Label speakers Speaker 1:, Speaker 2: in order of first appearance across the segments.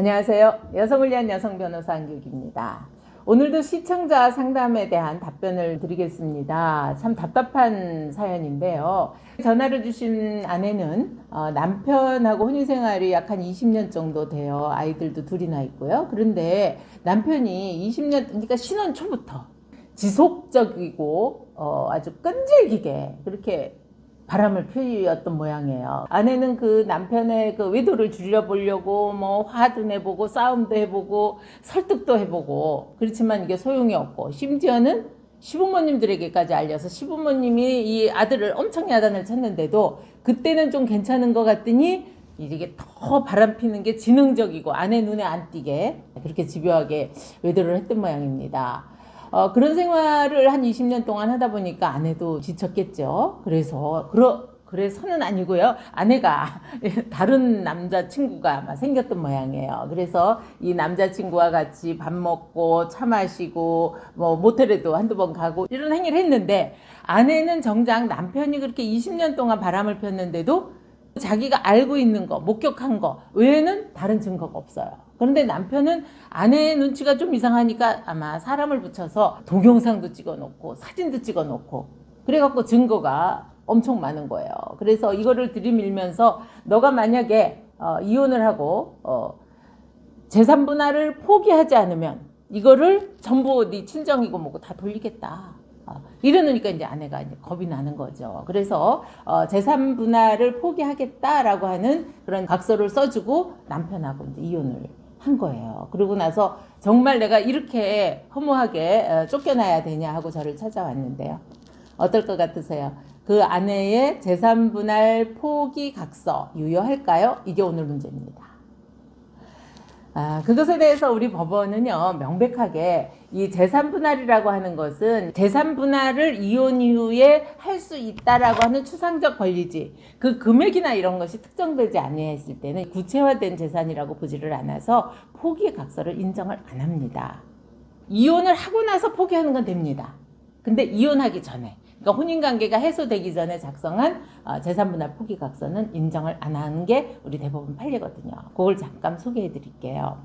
Speaker 1: 안녕하세요. 여성을 위한 여성 변호사 안규기입니다. 오늘도 시청자 상담에 대한 답변을 드리겠습니다. 참 답답한 사연인데요. 전화를 주신 아내는 어, 남편하고 혼인 생활이 약 한 20년 정도 돼요. 아이들도 둘이나 있고요. 그런데 남편이 20년, 그러니까 신혼 초부터 지속적이고 어, 아주 끈질기게 그렇게 바람을 피웠던 모양이에요. 아내는 그 남편의 그 외도를 줄여보려고 뭐 화도 내보고 싸움도 해보고 설득도 해보고 그렇지만 이게 소용이 없고 심지어는 시부모님들에게까지 알려서 시부모님이 이 아들을 엄청 야단을 쳤는데도 그때는 좀 괜찮은 것 같더니 이게 더 바람 피는 게 지능적이고 아내 눈에 안 띄게 그렇게 집요하게 외도를 했던 모양입니다. 어, 그런 생활을 한 20년 동안 하다 보니까 아내도 지쳤겠죠. 그래서, 그러, 그래서는 아니고요. 아내가 다른 남자친구가 아마 생겼던 모양이에요. 그래서 이 남자친구와 같이 밥 먹고 차 마시고 뭐 모텔에도 한두 번 가고 이런 행위를 했는데 아내는 정작 남편이 그렇게 20년 동안 바람을 폈는데도 자기가 알고 있는 거, 목격한 거 외에는 다른 증거가 없어요. 그런데 남편은 아내의 눈치가 좀 이상하니까 아마 사람을 붙여서 동영상도 찍어 놓고 사진도 찍어 놓고 그래갖고 증거가 엄청 많은 거예요. 그래서 이거를 들이밀면서 너가 만약에 어, 이혼을 하고 어, 재산 분할을 포기하지 않으면 이거를 전부 네 친정이고 뭐고 다 돌리겠다. 어, 이러니까 이제 아내가 이제 겁이 나는 거죠. 그래서 어, 재산 분할을 포기하겠다라고 하는 그런 각서를 써주고 남편하고 이제 이혼을 한 거예요. 그러고 나서 정말 내가 이렇게 허무하게 어, 쫓겨나야 되냐 하고 저를 찾아왔는데요. 어떨 것 같으세요? 그 아내의 재산 분할 포기 각서 유효할까요? 이게 오늘 문제입니다. 아, 그것에 대해서 우리 법원은요, 명백하게 이 재산 분할이라고 하는 것은 재산 분할을 이혼 이후에 할 수 있다라고 하는 추상적 권리지, 그 금액이나 이런 것이 특정되지 아니했을 때는 구체화된 재산이라고 보지를 않아서 포기 각서를 인정을 안 합니다. 이혼을 하고 나서 포기하는 건 됩니다. 근데 이혼하기 전에, 그러니까 혼인 관계가 해소되기 전에 작성한 어, 재산 분할 포기 각서는 인정을 안 하는 게 우리 대법원 판례거든요. 그걸 잠깐 소개해 드릴게요.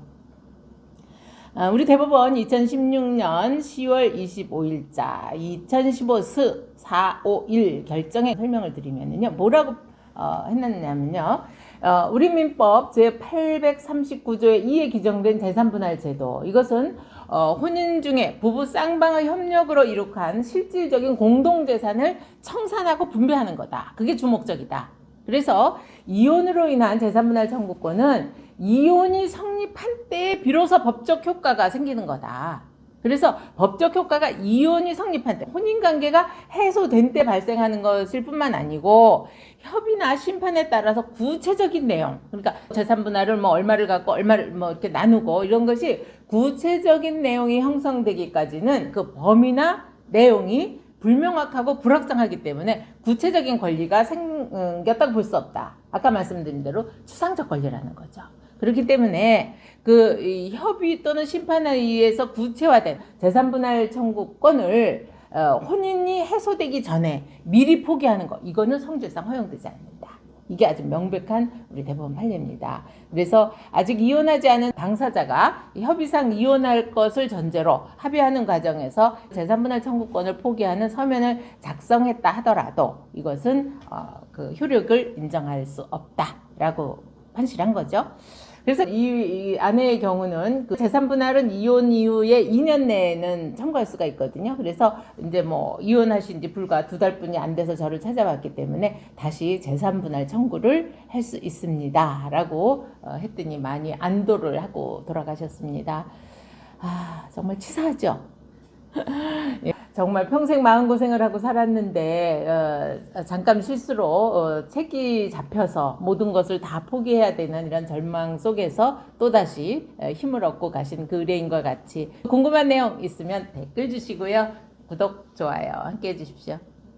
Speaker 1: 아, 우리 대법원 2016년 10월 25일자 2015스 451 결정의 설명을 드리면요. 뭐라고 어, 했느냐면요. 어, 우리 민법 제839조의 2에 규정된 재산분할 제도. 이것은 어, 혼인 중에 부부 쌍방의 협력으로 이룩한 실질적인 공동재산을 청산하고 분배하는 거다. 그게 주목적이다. 그래서 이혼으로 인한 재산분할 청구권은 이혼이 성립한 때에 비로소 법적 효과가 생기는 거다. 그래서 법적 효과가 이혼이 성립한 때, 혼인관계가 해소된 때 발생하는 것일 뿐만 아니고 협의나 심판에 따라서 구체적인 내용, 그러니까 재산 분할을 뭐 얼마를 갖고 얼마를 뭐 이렇게 나누고 이런 것이 구체적인 내용이 형성되기까지는 그 범위나 내용이 불명확하고 불확정하기 때문에 구체적인 권리가 생겼다고 볼 수 없다. 아까 말씀드린 대로 추상적 권리라는 거죠. 그렇기 때문에 그 협의 또는 심판에 의해서 구체화된 재산분할 청구권을 어, 혼인이 해소되기 전에 미리 포기하는 거 이거는 성질상 허용되지 않는다. 이게 아주 명백한 우리 대법원 판례입니다. 그래서 아직 이혼하지 않은 당사자가 협의상 이혼할 것을 전제로 합의하는 과정에서 재산분할 청구권을 포기하는 서면을 작성했다 하더라도 이것은 어, 그 효력을 인정할 수 없다라고 판시한 거죠. 그래서 이, 이 아내의 경우는 그 재산 분할은 이혼 이후에 2년 내에는 청구할 수가 있거든요. 그래서 이제 뭐 이혼하신 지 불과 두 달뿐이 안 돼서 저를 찾아왔기 때문에 다시 재산 분할 청구를 할 수 있습니다 라고 어, 했더니 많이 안도를 하고 돌아가셨습니다. 아 정말 치사하죠. 예, 정말 평생 마음고생을 하고 살았는데 어, 잠깐 실수로 어, 책이 잡혀서 모든 것을 다 포기해야 되는 이런 절망 속에서 또다시 어, 힘을 얻고 가신 그 의뢰인과 같이 궁금한 내용 있으면 댓글 주시고요. 구독, 좋아요 함께 해주십시오.